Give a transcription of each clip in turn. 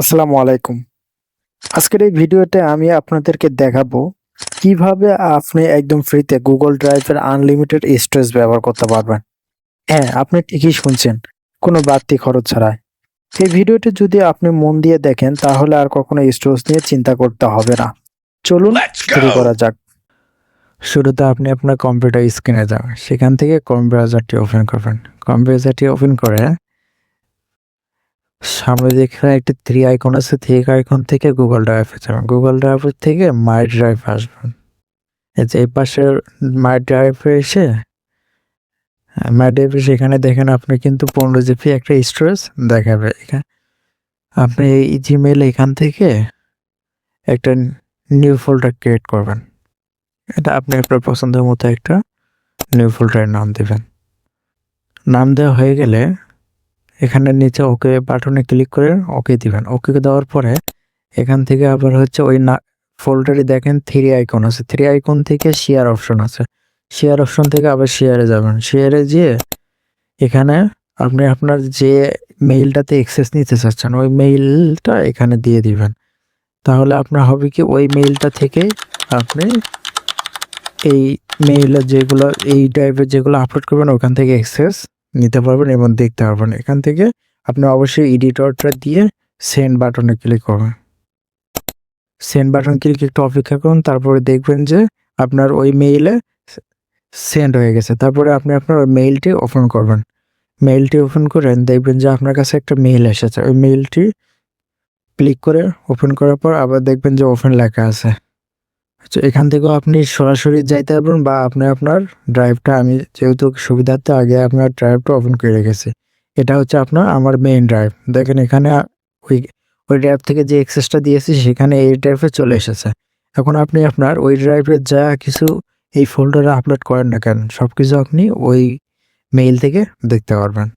আসসালামু আলাইকুম। আজকের এই ভিডিওতে আমি আপনাদেরকে দেখাবো কীভাবে আপনি একদম ফ্রিতে গুগল ড্রাইভের আনলিমিটেড স্টোরেজ ব্যবহার করতে পারবেন। হ্যাঁ আপনি ঠিকই শুনছেন কোনো বাড়তি খরচ ছাড়াই। এই ভিডিওটি যদি আপনি মন দিয়ে দেখেন তাহলে আর কখনো স্টোরেজ নিয়ে চিন্তা করতে হবে না। চলুন শুরু করা যাক। শুরুতে আপনি আপনার কম্পিউটার স্ক্রিনে যাবেন। সেখান থেকে কম ব্রাউজারটি ওপেন করবেন। কম ব্রাউজারটি ওপেন করে সামনে যেখানে একটি থ্রি আইকন আছে থ্রি আইকন থেকে গুগল ড্রাইভে যাবেন। গুগল ড্রাইভের থেকে মাই ড্রাইভ আসবেন। এই যে এই পাশের মাই ড্রাইভে এসে মাই ড্রাইভে সেখানে দেখেন আপনি কিন্তু পনেরো জিবি একটা স্টোরেজ দেখাবে। এখানে আপনি এই জিমেল এখান থেকে একটা নিউ ফোল্ডার ক্রিয়েট করবেন। এটা আপনি আপনার পছন্দের মতো একটা নিউ ফোল্ডারের নাম দেবেন। নাম দেওয়া হয়ে গেলে এখানে নিচে ওকে বাটনে ক্লিক করে ওকে দিবেন। ওকে দেওয়ার পরে এখান থেকে আবার হচ্ছে ওই না ফোল্ডারে দেখেন থ্রি আইকন আছে। থ্রি আইকন থেকে শেয়ার অপশন আছে। শেয়ার অপশন থেকে আবার শেয়ারে যাবেন। শেয়ারে যেয়ে এখানে আপনি আপনার যে মেইলটাতে অ্যাক্সেস নিতে চাচ্ছেন, ওই মেইলটা এখানে দিয়ে দিবেন। তাহলে আপনার হবে কি ওই মেইলটা থেকে আপনি এই মেইলে যেগুলো এই টাইপের যেগুলো আপলোড করবেন, ওখান থেকে অ্যাক্সেস নিতে পারবেন এবং দেখতে পারবেন। এখান থেকে আপনি অবশ্যই এডিটরটা দিয়ে সেন্ড বাটনে ক্লিক করবেন। সেন্ড বাটন ক্লিক একটু অপেক্ষা করুন, তারপরে দেখবেন যে আপনার ওই মেইলে সেন্ড হয়ে গেছে। তারপরে আপনি আপনার ওই মেইলটি ওপেন করবেন। মেইলটি ওপেন করেন দেখবেন যে আপনার কাছে একটা মেইল এসেছে। ওই মেইলটি ক্লিক করে ওপেন করার পর আবার দেখবেন যে ওপেন লেখা আছে। আচ্ছা এখান থেকেও আপনি সরাসরি যাইতে পারবেন বা আপনি আপনার ড্রাইভটা আমি যেহেতু সুবিধার্থে আগে আপনার ড্রাইভটা ওপেন করে রেখেছি, এটা হচ্ছে আপনার আমার মেইন ড্রাইভ দেখেন এখানে ওই ওই ড্রাইভ থেকে যে এক্সেসটা দিয়েছি, সেখানে এই ড্রাইভে চলে এসেছে। এখন আপনি আপনার ওই ড্রাইভের যা কিছু এই ফোল্ডারে আপলোড করেন না কেন সব কিছু আপনি ওই মেইল থেকে দেখতে পারবেন।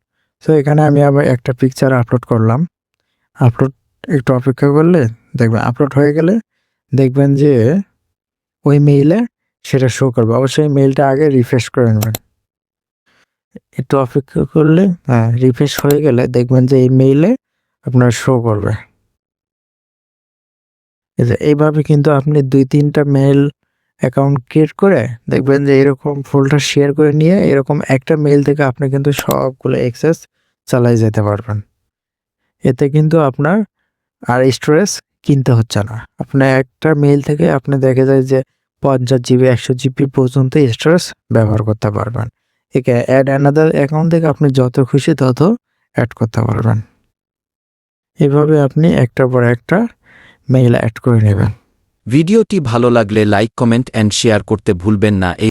তো এখানে আমি আবার একটা পিকচার আপলোড করলাম। আপলোড একটু অপেক্ষা করলে দেখবেন আপলোড হয়ে গেলে দেখবেন যে ওই মেইলে সেটা শো করবে। অবশ্যই মেইলটা আগে রিফ্রেশ করে নেবেন। একটু অপেক্ষা করলে হ্যাঁ রিফ্রেশ হয়ে গেলে দেখবেন যে এই মেইলে আপনার শো করবে। এইভাবে কিন্তু আপনি দুই, তিনটা মেইল অ্যাকাউন্ট ক্রিয়েট করে দেখবেন যে এরকম ফোল্ডার শেয়ার করে নিয়ে এরকম একটা মেইল থেকে আপনি কিন্তু সবগুলো অ্যাক্সেস চালাই যেতে পারবেন। এতে কিন্তু আপনার আর স্টোরেজ কিনতে হচ্ছে না। আপনার একটা মেইল থেকে আপনি দেখা যায় যে পঞ্চাশ জিবি একশো জিবি পর্যন্ত স্টোরেজ ব্যবহার করতে পারবেন। একে অ্যাড অ্যানাদার অ্যাকাউন্ট থেকে আপনি যত খুশি তত অ্যাড করতে পারবেন। এভাবে আপনি একটার পর একটা মেইল অ্যাড করে নেবেন। ভিডিওটি ভালো লাগলে লাইক কমেন্ট অ্যান্ড শেয়ার করতে ভুলবেন না।